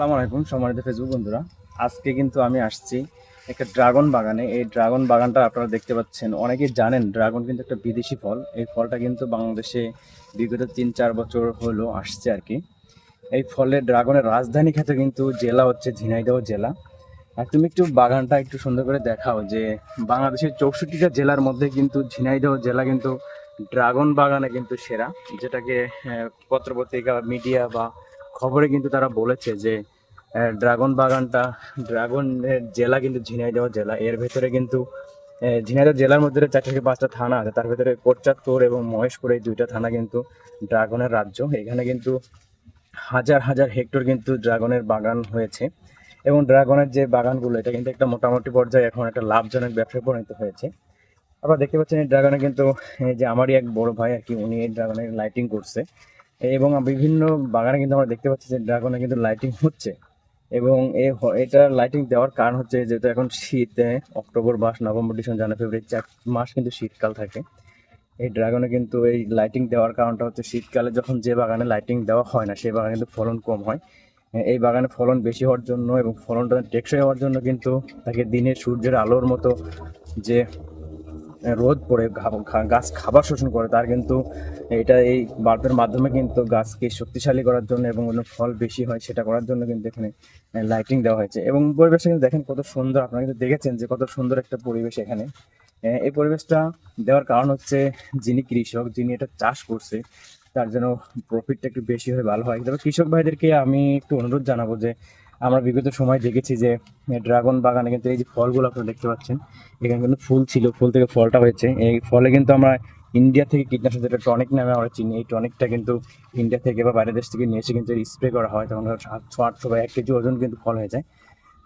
আসসালামু আলাইকুম সম্মানিত ফেসবুক বন্ধুরা। আজকে কিন্তু আমি আসছি একটা ড্রাগন বাগানে। এই ড্রাগন বাগানটা আপনারা দেখতে পাচ্ছেন। অনেকেই জানেন ড্রাগন কিন্তু একটা বিদেশি ফল। এই ফলটা কিন্তু বাংলাদেশে বিগত তিন চার বছর হলো আসছে আর কি। এই ফলের ড্রাগনের রাজধানী খ্যাত কিন্তু জেলা হচ্ছে ঝিনাইদহ জেলা। আর তুমি একটু বাগানটা একটু সুন্দর করে দেখাও যে বাংলাদেশের চৌষট্টিটা জেলার মধ্যে কিন্তু ঝিনাইদহ জেলা কিন্তু ড্রাগন বাগানে কিন্তু সেরা। যেটাকে পত্রপত্রিকা মিডিয়া বা খবরে কিন্তু তারা বলেছে যে ড্রাগন বাগানটা, ড্রাগনের জেলা কিন্তু ঝিনাইদহ জেলা। এর ভেতরে কিন্তু ঝিনাইদহ জেলার মধ্যে চার থেকে পাঁচটা থানা আছে। তার ভেতরে কোটচাঁদপুর এবং মহেশপুর এই দুইটা থানা কিন্তু ড্রাগনের রাজ্য। এখানে কিন্তু হাজার হাজার হেক্টর কিন্তু ড্রাগনের বাগান হয়েছে। এবং ড্রাগনের যে বাগানগুলো, এটা কিন্তু একটা মোটামুটি পর্যায়ে এখন একটা লাভজনক ব্যবসায় পরিণত হয়েছে। আপনারা দেখতে পাচ্ছেন এই ড্রাগনে কিন্তু যে আমারই এক বড় ভাই আর কি, উনি এই ড্রাগনের লাইটিং করছে। এবং বিভিন্ন বাগানে কিন্তু আমরা দেখতে পাচ্ছি যে ড্রাগনে কিন্তু লাইটিং হচ্ছে। এবং এটা লাইটিং দেওয়ার কারণ হচ্ছে যেহেতু এখন শীতে, অক্টোবর মাস, নভেম্বর, ডিসেম্বর, জানুয়ারি, ফেব্রুয়ারি, চার মাস কিন্তু শীতকাল থাকে। এই ড্রাগনে কিন্তু এই লাইটিং দেওয়ার কারণটা হচ্ছে শীতকালে যখন যে বাগানে লাইটিং দেওয়া হয় না, সেই বাগানে কিন্তু ফলন কম হয়। এই বাগানে ফলন বেশি হওয়ার জন্য এবং ফলনটা টেকসই হওয়ার জন্য কিন্তু তাকে দিনের সূর্যের আলোর মতো যে রোদ পড়ে গাছ খাবার শোষণ করে, তার কিন্তু এটা এই বাল্বের মাধ্যমে কিন্তু গাছকে শক্তিশালী করার জন্য এবং অন্য ফল বেশি হয় সেটা করার জন্য কিন্তু এখানে লাইটিং দেওয়া হয়েছে। এবং পরিবেশটা কিন্তু দেখেন কত সুন্দর, আপনারা কিন্তু দেখেছেন যে কত সুন্দর একটা পরিবেশ এখানে। এই পরিবেশটা দেওয়ার কারণ হচ্ছে যিনি কৃষক, যিনি এটা চাষ করছে, তার জন্য প্রফিটটা একটু বেশি হয়ে ভালো হয়। তবে কৃষক ভাইদেরকে আমি একটু অনুরোধ জানাব যে আমরা বিগত সময় দেখেছি যে ড্রাগন বাগানে কিন্তু এই যে ফলগুলো আপনারা দেখতে পাচ্ছেন, এখানে কিন্তু ফুল ছিল, ফুল থেকে ফলটা হয়েছে। এই ফলে কিন্তু আমরা ইন্ডিয়া থেকে কীটনাশক, যেটা টনিক নামে আমরা চিনি, এই টনিকটা কিন্তু ইন্ডিয়া থেকে বা বাইরের দেশ থেকে নিয়ে এসে কিন্তু স্প্রে করা হয়। তখন সাতশো আটশো বা এক কেজি ওজন কিন্তু ফল হয়ে যায়।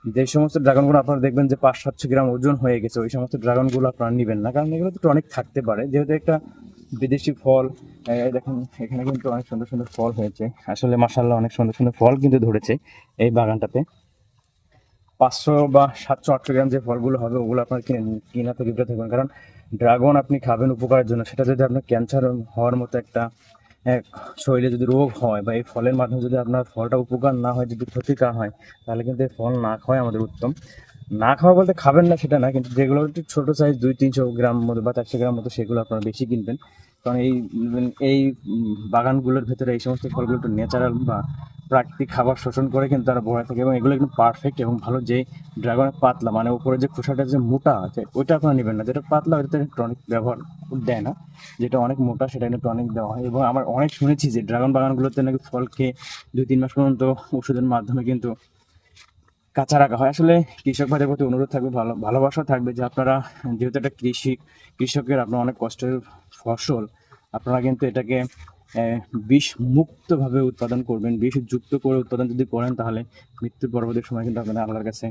যে সমস্ত ড্রাগনগুলো আপনারা দেখবেন যে পাঁচ সাতশো গ্রাম ওজন হয়ে গেছে, ওই সমস্ত ড্রাগনগুলো আপনারা নেবেন না, কারণ এগুলো তো টনিক থাকতে পারে। যেহেতু একটা বিদেশি ফল দেখেন, এখানে কিন্তু অনেক সুন্দর সুন্দর ফল হয়েছে। আসলে মাসাল্লাহ অনেক সুন্দর সুন্দর ফল কিন্তু ধরেছে এই বাগানটাতে। পাঁচশো বা সাতশো আটশো গ্রাম যে ফলগুলো হবে, ওগুলো আপনার কিনে কিনা তো থাকবেন কারণ ড্রাগন আপনি খাবেন উপকারের জন্য, সেটা যদি আপনার ক্যান্সার হওয়ার মতো একটা এক শরীরে যদি রোগ হয় বা এই ফলের মাধ্যমে যদি আপনার ফলটা উপকার না হয়, যদি ক্ষতিকার হয়, তাহলে কিন্তু এই ফল না খাওয়াই আমাদের উত্তম। না খাওয়া বলতে খাবেন না সেটা না, কিন্তু যেগুলো একটু ছোটো সাইজ দুই তিনশো গ্রাম মতো বা চারশো গ্রাম মতো, সেগুলো আপনারা বেশি কিনবেন। কারণ এই এই বাগানগুলোর ভেতরে এই সমস্ত ফলগুলো একটু ন্যাচারাল বা প্রাকৃতিক খাবার শোষণ করে কিন্তু তারা বড় থাকে এবং এগুলো একদম পারফেক্ট এবং ভালো। যে ড্রাগনের পাতলা মানে উপরে যে খোসাটা যে মোটা আছে, ওইটা আপনারা নেবেন না। যেটা পাতলা ওইটাতে টনিক ব্যবহার দেয় না। যেটা অনেক মোটা, সেটা কিন্তু টনিক দেওয়া হয়। এবং আমার অনেক শুনেছি যে ড্রাগন বাগানগুলোতে নাকি ফল খেয়ে দুই, তিন মাস পর্যন্ত ওষুধের মাধ্যমে কিন্তু কাঁচা রাখা হয়। আসলে কৃষক ভাইদের প্রতি অনুরোধ থাকবে, ভালো, ভালোবাসা থাকবে যে আপনারা, যেহেতু একটা কৃষি, কৃষকের আপনার অনেক কষ্টের ফসল, আপনারা কিন্তু এটাকে বিষ মুক্তভাবে উৎপাদন করবেন, বিষ যুক্ত করে উৎপাদন যদি করেন তাহলে মৃত্যুর পরবর্তী সময় কিন্তু আপনাদের আল্লাহর কাছে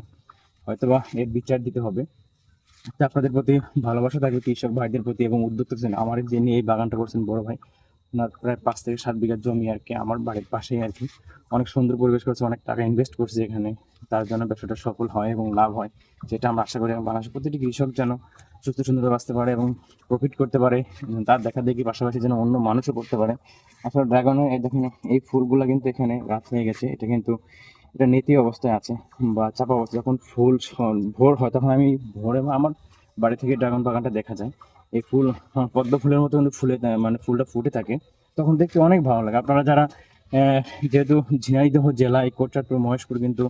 হয়তোবা এর বিচার দিতে হবে। তো আপনাদের প্রতি ভালোবাসা থাকবে, কৃষক ভাইদের প্রতি এবং উদ্যোক্তা ছিলেন আমার যিনি এই বাগানটা করছেন বড় ভাই, ওনার প্রায় পাঁচ থেকে সাত বিঘা জমি আর কি, আমার বাড়ির পাশেই আর কি। অনেক সুন্দর পরিবেশ করছে, অনেক টাকা ইনভেস্ট করছে এখানে। তার জন্য ব্যবসাটা সফল হয় এবং লাভ হয়, যেটা আমরা আশা করি বাংলাদেশের প্রতিটি কৃষক যেন সুস্থ সুন্দর বাঁচতে পারে এবং প্রফিট করতে পারে তার দেখা দেখি পাশাপাশি যেন অন্য মানুষও করতে পারে। আসলে ড্রাগনের এই দেখেন এই ফুলগুলো কিন্তু এখানে গাছ হয়ে গেছে। এটা কিন্তু এটা নেতি অবস্থায় আছে বা চাপা অবস্থায়। যখন ফুল ভোর হয় তখন আমি ভোরে আমার বাড়ি থেকে ড্রাগন বাগানটা দেখা যায়। এই ফুল হ্যাঁ, পদ্ম ফুলের মতো কিন্তু ফুলে মানে ফুলটা ফুটে থাকে। তখন দেখতে অনেক ভালো লাগে। আপনারা যারা যেহেতু ঝিনাইদহ জেলা এই কোটচাঁদপুর মহেশপুর কিন্তু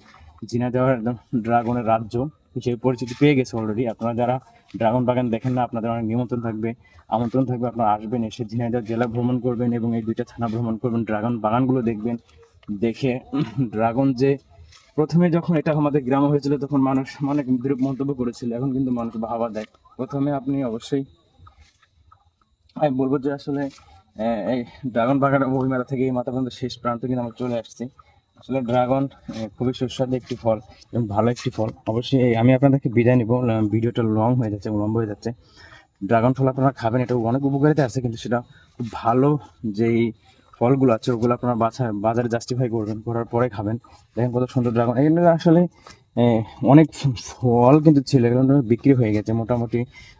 ঝিনাইদহ একদম ড্রাগনের রাজ্য। হিসেবে পরিচিতি পেয়ে গেছে অলরেডি আপনারা যারা ড্রাগন বাগান দেখেন না, আপনাদের অনেক নিমন্ত্রণ থাকবে। আমন্ত্রণ থাকবে আপনারা আসবেন, এসে ঝিনাইদহ জেলা ভ্রমণ করবেন এবং এই দুইটা থানা ভ্রমণ করবেন ড্রাগন বাগানগুলো দেখবেন। দেখে ড্রাগন যে প্রথমে যখন এটা আমাদের গ্রামে হয়েছিল, তখন মানুষ অনেক বিরূপ মন্তব্য করেছিল। এখন কিন্তু মানুষ বাহাবা দেয়। প্রথমে আপনি অবশ্যই আমি বলব যে আসলে এই ড্রাগন বাগানের বইমেলা থেকে এই মাথা পর্যন্ত শেষ প্রান্ত কিন্তু আমরা চলে আসছি। আসলে ড্রাগন খুবই সুস্বাদু একটি ফল এবং ভালো একটি ফল। অবশ্যই আমি আপনাদেরকে বিদায় নিব। ভিডিওটা লং হয়ে যাচ্ছে, লম্বা হয়ে যাচ্ছে। ড্রাগন ফল আপনারা খাবেন, এটা অনেক উপকারিতা আছে, কিন্তু সেটা খুব ভালো যেই ফলগুলো আছে, ওগুলো আপনারা বাছা বাজারে জাস্টিফাই করবেন, করার পরে খাবেন। দেখেন কত সুন্দর ড্রাগন। এগুলো আসলে অনেক ফল কিন্তু ছিল এগুলো বিক্রি হয়ে গেছে। মোটামুটি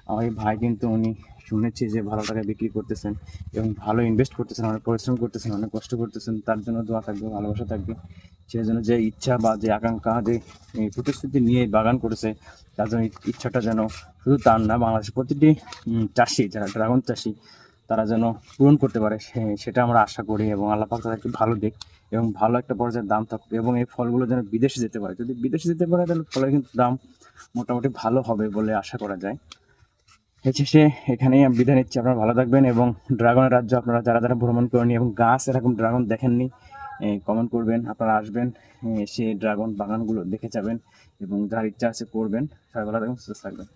আমার ভাই কিন্তু উনি শুনেছি যে ভালো টাকায় বিক্রি করতেছেন এবং ভালো ইনভেস্ট করতেছেন, অনেক পরিশ্রম করতেছেন, অনেক কষ্ট করতেছেন, তার জন্য দোয়া থাকবে, ভালোবাসা থাকবে। সে যেন যে ইচ্ছা বা যে আকাঙ্ক্ষা যে প্রতিশ্রুতি নিয়ে বাগান করেছে, তার জন্য ইচ্ছাটা যেন শুধু তার না, বাংলাদেশের প্রতিটি চাষি, যারা ড্রাগন চাষি, তারা যেন পূরণ করতে পারে। সেটা আমরা আশা করি এবং আল্লাহ পাক তাদেরকে ভালো দিক এবং ভালো একটা পর্যায়ের দাম থাকবে এবং এই ফলগুলো যেন বিদেশে যেতে পারে। যদি বিদেশে যেতে পারে, তাহলে ফলের কিন্তু দাম মোটামুটি ভালো হবে বলে আশা করা যায়। শেষে এখানেই আমি বিদায় নিচ্ছি। আপনারা ভালো থাকবেন এবং ড্রাগনের রাজ্য আপনারা যারা যারা ভ্রমণ করেনি এবং গাছ এরকম ড্রাগন দেখেননি কমেন্ট করবেন, আপনারা আসবেন এসে ড্রাগন বাগানগুলো দেখে যাবেন এবং যার ইচ্ছা আছে করবেন। ভালো থাকবেন, সুস্থ থাকবেন।